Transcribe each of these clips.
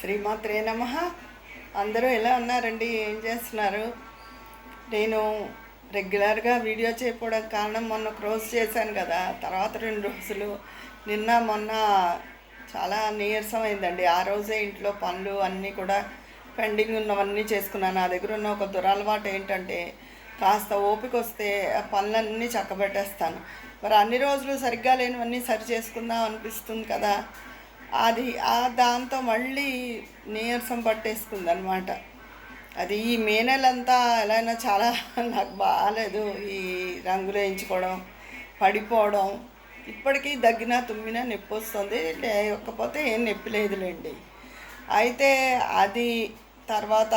శ్రీమాత్రే నమ. అందరూ ఎలా ఉన్నారండి? ఏం చేస్తున్నారు? నేను రెగ్యులర్గా వీడియో చేయకపోవడం కారణం మొన్న క్రోజ్ చేశాను కదా. తర్వాత రెండు రోజులు నిన్న మొన్న చాలా నీరసం అయిందండి. ఆ రోజే ఇంట్లో పనులు అన్నీ కూడా పెండింగ్ ఉన్నవన్నీ చేసుకున్నాను. నా దగ్గర ఉన్న ఒక దురలవాటు ఏంటంటే కాస్త ఓపిక వస్తే ఆ పనులన్నీ చక్కబెట్టేస్తాను. మరి అన్ని రోజులు సరిగ్గా లేనివన్నీ సరి చేసుకుందాం అనిపిస్తుంది కదా. అది ఆ దాంతో మళ్ళీ నీరసం పట్టేసుకుంది అనమాట అది ఈ మే నెలంతా ఎలా అయినా చాలా నాకు బాగాలేదు ఈ రంగులు వేయించుకోవడం పడిపోవడం. ఇప్పటికీ దగ్గిన తుమ్మిన నొప్పి వస్తుంది లేకపోతే ఏం నొప్పి లేదులేండి. అయితే అది తర్వాత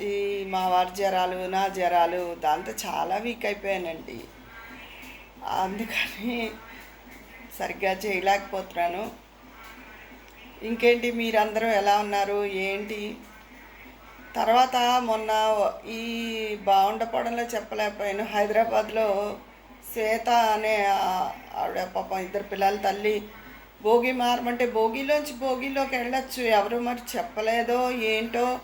ఈ మా వారి జ్వరాలు నా జ్వరాలు దాంతో చాలా వీక్ అయిపోయానండి. అందుకని సరిగ్గా చేయలేకపోతున్నాను. ఇంకేంటి మీరందరూ ఎలా ఉన్నారు? ఏంటి? తర్వాత మొన్న ఈ బాగుండపడంలో చెప్పలేకపోయాను. హైదరాబాద్లో శ్వేత అనే ఆవిడ పాపం ఇద్దరు పిల్లల తల్లి భోగి మారమంటే భోగిలోంచి భోగిలోకి వెళ్ళొచ్చు. ఎవరు మరి చెప్పలేదో ఏంటో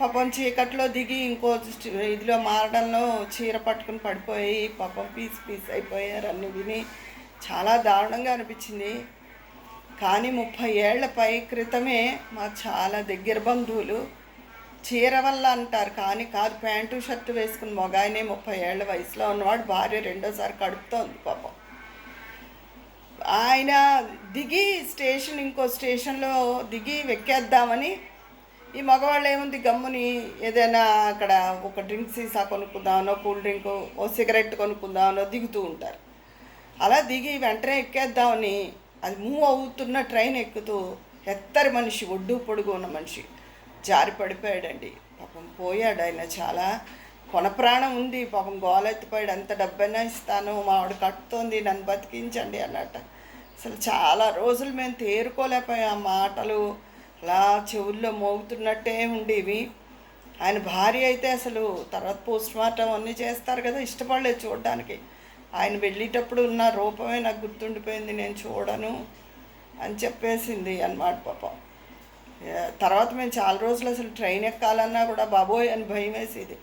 పాపం చీకట్లో దిగి ఇంకో ఇదిలో మారడంలో చీర పట్టుకుని పడిపోయి పాపం పీస్ పీస్ అయిపోయారు అన్ని విని. చాలా దారుణంగా అనిపించింది. కానీ ముప్పై ఏళ్ళపై క్రితమే మా చాలా దగ్గర బంధువులు చీర వల్ల అంటారు కానీ కాదు ప్యాంటు షర్టు వేసుకుని మొగాయనే ముప్పై ఏళ్ళ వయసులో ఉన్నవాడు భార్య రెండోసారి కడుపుతోంది పాపం. ఆయన దిగి స్టేషన్ ఇంకో స్టేషన్లో దిగి వెక్కేద్దామని ఈ మగవాళ్ళు ఏముంది గమ్ముని ఏదైనా అక్కడ ఒక డ్రింక్ సీసా కొనుక్కుందామనో కూల్ డ్రింక్ ఓ సిగరెట్ కొనుక్కుందామనో దిగుతూ ఉంటారు. అలా దిగి వెంటనే ఎక్కేద్దామని అది మూవ్ అవుతున్న ట్రైన్ ఎక్కుతూ ఎత్తరి మనిషి ఒడ్డు పొడుగు ఉన్న మనిషి జారి పడిపోయాడండి. పాపం పోయాడు ఆయన చాలా. కొన ప్రాణం ఉంది పాపం గోలెత్తిపోయాడు. ఎంత డబ్బైనా ఇస్తాను మావిడ కట్టుతోంది నన్ను బతికించండి అన్నట్ట. అసలు చాలా రోజులు మేము తేరుకోలేకపోయాం ఆ మాటలు. అలా చెవుల్లో మోగుతున్నట్టే ఉండేవి. ఆయన భార్య అయితే అసలు తర్వాత పోస్ట్ మార్టం అన్నీ చేస్తారు కదా ఇష్టపడలేదు చూడడానికి. ఆయన వెళ్ళేటప్పుడు ఉన్న రూపమే నాకు గుర్తుండిపోయింది నేను చూడను అని చెప్పేసింది అన్నమాట పాపం. తర్వాత మేము చాలా రోజులు అసలు ట్రైన్ ఎక్కాలన్నా కూడా బాబోయ్ అని భయం వేసేది.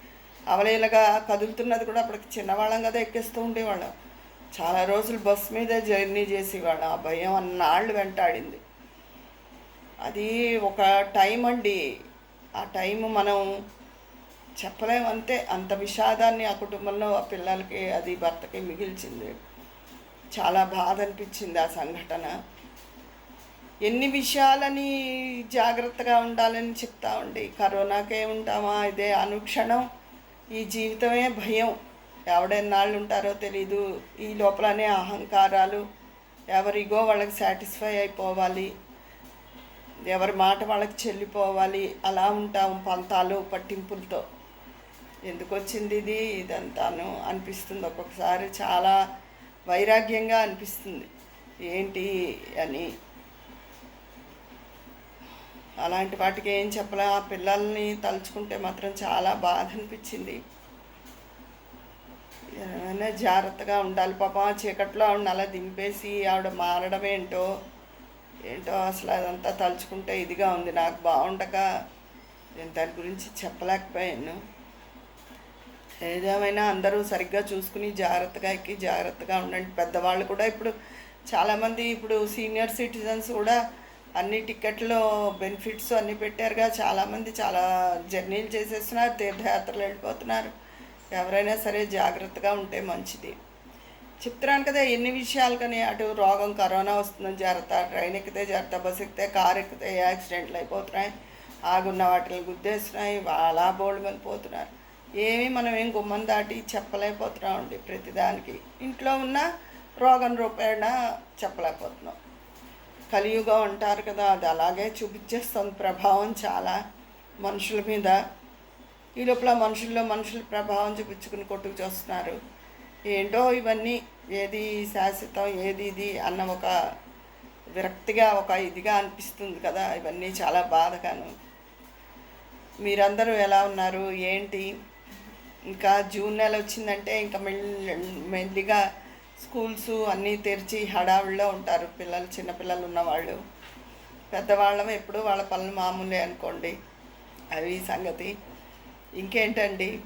అవలేలగా కదులుతున్నది కూడా అప్పటికి చిన్నవాళ్ళం కదా ఎక్కిస్తూ ఉండేవాళ్ళం. చాలా రోజులు బస్ మీద జర్నీ చేసేవాళ్ళం. ఆ భయం అన్నాళ్ళు వెంటాడింది. అది ఒక టైం అండి. ఆ టైం మనం చెప్పలేము అంతే అంత విషాదాన్ని ఆ కుటుంబంలో ఆ పిల్లలకి అది భర్తకి మిగిల్చింది. చాలా బాధ అనిపించింది ఆ సంఘటన. ఎన్ని విషయాలని జాగ్రత్తగా ఉండాలని చెప్తా ఉండి కరోనాకే ఉంటామా ఇదే అనుక్షణం ఈ జీవితమే భయం. ఎవడెన్నాళ్ళు ఉంటారో తెలీదు. ఈ లోపలనే అహంకారాలు. ఎవరిగో వాళ్ళకి సాటిస్ఫై అయిపోవాలి. ఎవరి మాట వాళ్ళకి చెల్లిపోవాలి. అలా ఉంటాం పంతాలు పట్టింపులతో. ఎందుకు వచ్చింది ఇది ఇదంతాను అనిపిస్తుంది ఒక్కొక్కసారి. చాలా వైరాగ్యంగా అనిపిస్తుంది. ఏంటి అని. అలాంటి వాటికి ఏం చెప్పలే. ఆ పిల్లల్ని తలుచుకుంటే మాత్రం చాలా బాధ అనిపించింది. ఏమైనా జాగ్రత్తగా ఉండాలి. పాప చీకట్లో ఆవిడని అలా దింపేసి ఆవిడ మారడం ఏంటో ఏంటో అసలు అదంతా తలుచుకుంటే ఇదిగా ఉంది. నాకు బాగుండక నేను దాని గురించి చెప్పలేకపోయాను. ఏదేమైనా అందరూ సరిగ్గా చూసుకుని జాగ్రత్తగా ఎక్కి జాగ్రత్తగా ఉండండి. పెద్దవాళ్ళు కూడా ఇప్పుడు చాలామంది ఇప్పుడు సీనియర్ సిటిజన్స్ కూడా అన్ని టికెట్లో బెనిఫిట్స్ అన్నీ పెట్టారుగా. చాలామంది చాలా జర్నీలు చేసేస్తున్నారు తీర్థయాత్రలు వెళ్ళిపోతున్నారు. ఎవరైనా సరే జాగ్రత్తగా ఉంటే మంచిది. చెప్తున్నాను కదా ఎన్ని విషయాలు కానీ అటు రోగం కరోనా వస్తుందని జాగ్రత్త ట్రైన్ ఎక్కితే జాగ్రత్త బస్ ఎక్కితే కారు ఎక్కితే యాక్సిడెంట్లు అయిపోతున్నాయి. ఆగున్న వాటిని గుద్దేస్తున్నాయి అలా బోల్డ్ పోతున్నారు ఏమీ మనం ఏం గుమ్మం దాటి చెప్పలేకపోతున్నామండి ప్రతిదానికి. ఇంట్లో ఉన్న రోగం రూపేణ చెప్పలేకపోతున్నాం. కలియుగం అంటారు కదా అది అలాగే చూపించేస్తుంది ప్రభావం చాలా మనుషుల మీద. ఈ లోపల మనుషుల్లో మనుషుల ప్రభావం చూపించుకుని కొట్టుకు చూస్తున్నారు. ఏంటో ఇవన్నీ ఏది శాశ్వతం ఏది ఇది అన్న ఒక విరక్తిగా ఒక ఇదిగా అనిపిస్తుంది కదా ఇవన్నీ చాలా బాధగాను. మీరందరూ ఎలా ఉన్నారు? ఏంటి? ఇంకా జూన్ నెల వచ్చిందంటే ఇంకా మెల్లి మెల్లిగా స్కూల్స్ అన్నీ తెరిచి హడావిడిలో ఉంటారు పిల్లలు చిన్నపిల్లలు ఉన్నవాళ్ళు. పెద్దవాళ్ళం ఎప్పుడు వాళ్ళ పనులు మామూలే అనుకోండి. అవి సంగతి. ఇంకేంటండి?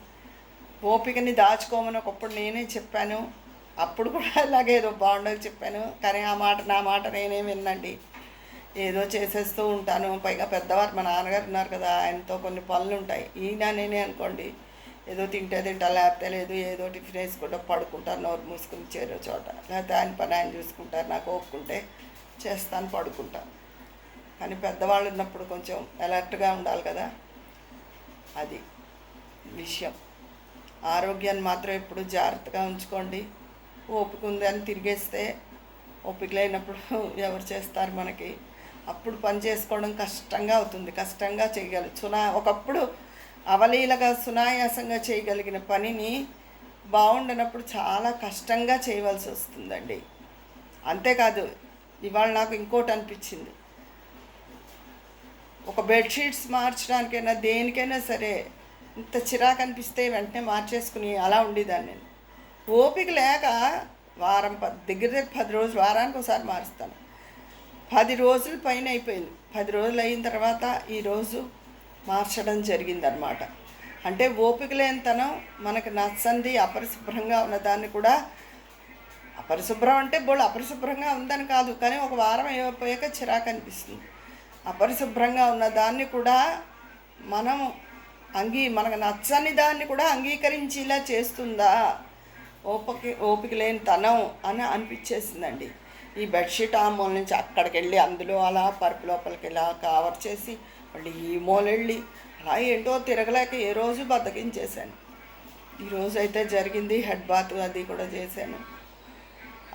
ఓపికని దాచుకోమని ఒకప్పుడు నేనే చెప్పాను. అప్పుడు కూడా ఇలాగే ఏదో బాగుండదు చెప్పాను. కానీ ఆ మాట నా మాట నేనే వినండి ఏదో చేసేస్తూ ఉంటాను. పైగా పెద్దవారు మా నాన్నగారు ఉన్నారు కదా ఆయనతో కొన్ని పనులు ఉంటాయి ఈయన నేనే అనుకోండి. ఏదో తింటే తింటా లేకపోతే లేదు ఏదో టిఫిన్ వేసుకుంటా పడుకుంటాను నోరు మూసుకుని చేరే చోట. లేకపోతే ఆయన పని ఆయన చూసుకుంటారు నాకు ఒప్పుకుంటే చేస్తాను పడుకుంటాను కానీ పెద్దవాళ్ళు ఉన్నప్పుడు కొంచెం అలర్ట్గా ఉండాలి కదా. అది విషయం. ఆరోగ్యాన్ని మాత్రం ఎప్పుడు జాగ్రత్తగా ఉంచుకోండి. ఓపిక ఉంది అని తిరిగేస్తే ఓపిక లేనప్పుడు ఎవరు చేస్తారు మనకి? అప్పుడు పని చేసుకోవడం కష్టంగా అవుతుంది. కష్టంగా చేయగలరు. చునా ఒకప్పుడు అవలీలగా సునాయాసంగా చేయగలిగిన పనిని బాగుండనప్పుడు చాలా కష్టంగా చేయవలసి వస్తుందండి. అంతేకాదు ఇవాళ నాకు ఇంకోటి అనిపించింది. ఒక బెడ్షీట్స్ మార్చడానికైనా దేనికైనా సరే ఇంత చిరాకు అనిపిస్తే వెంటనే మార్చేసుకుని అలా ఉండేదాన్ని నేను. ఓపిక లేక వారం ప దగ్గర దగ్గర పది రోజులు వారానికి ఒకసారి మారుస్తాను. పది రోజులు పైన అయిపోయింది. పది రోజులు అయిన తర్వాత ఈరోజు మార్చడం జరిగిందనమాట అంటే ఓపిక లేనితనం మనకు నచ్చంది అపరిశుభ్రంగా ఉన్నదాన్ని కూడా అపరిశుభ్రం అంటే బోళ్ళు అపరిశుభ్రంగా ఉందని కాదు కానీ ఒక వారం అయిపోయాక చిరాకు అనిపిస్తుంది అపరిశుభ్రంగా ఉన్న దాన్ని కూడా మనం అంగీ మనకు నచ్చని దాన్ని కూడా అంగీకరించేలా చేస్తుందా? ఓపిక ఓపిక లేని తనం అని అనిపించేసిందండి. ఈ బెడ్షీట్ ఆ మూల నుంచి అక్కడికి వెళ్ళి అందులో అలా పరుపు లోపలికి ఇలా కవర్ చేసి మళ్ళీ ఈ మూల అలా ఏంటో తిరగలేక ఏ రోజు బద్దకించేశాను ఈరోజు అయితే జరిగింది హెడ్ బాత్ అది కూడా చేశాను.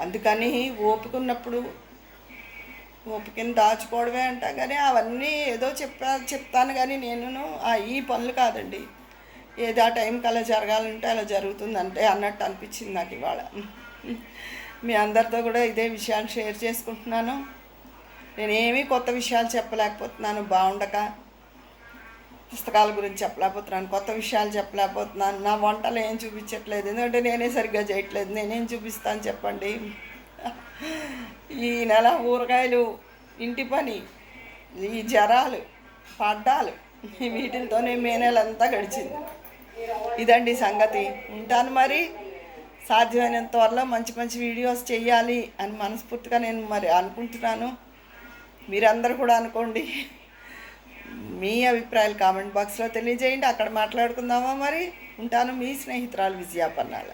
అందుకని ఓపికన్నప్పుడు ఓపికని దాచుకోవడమే అంటా కానీ అవన్నీ ఏదో చెప్పా చెప్తాను కానీ నేను ఆ ఈ పనులు కాదండి. ఏదో ఆ టైంకి అలా జరగాలంటే అలా జరుగుతుందంటే అన్నట్టు అనిపించింది నాకు ఇవాళ. మీ అందరితో కూడా ఇదే విషయాన్ని షేర్ చేసుకుంటున్నాను. నేనేమీ కొత్త విషయాలు చెప్పలేకపోతున్నాను బాగుండక పుస్తకాల గురించి చెప్పలేకపోతున్నాను కొత్త విషయాలు చెప్పలేకపోతున్నాను. నా వంటలు ఏం చూపించట్లేదు ఎందుకంటే నేనే సరిగ్గా చేయట్లేదు నేనేం చూపిస్తాను చెప్పండి. ఈ నెల ఊరగాయలు ఇంటి పని ఈ జ్వరాలు పడ్డాలు వీటితోనే మే నెల అంతా గడిచింది. ఇదండి సంగతి. ఉంటాను మరి. సాధ్యమైనంత త్వరలో మంచి మంచి వీడియోస్ చేయాలి అని మనస్ఫూర్తిగా నేను మరి అనుకుంటున్నాను. మీరందరూ కూడా అనుకోండి. మీ అభిప్రాయాలు కామెంట్ బాక్స్లో తెలియజేయండి. అక్కడ మాట్లాడుకుందామా మరి? ఉంటాను మీ స్నేహితురాలు విజయాపన్నాల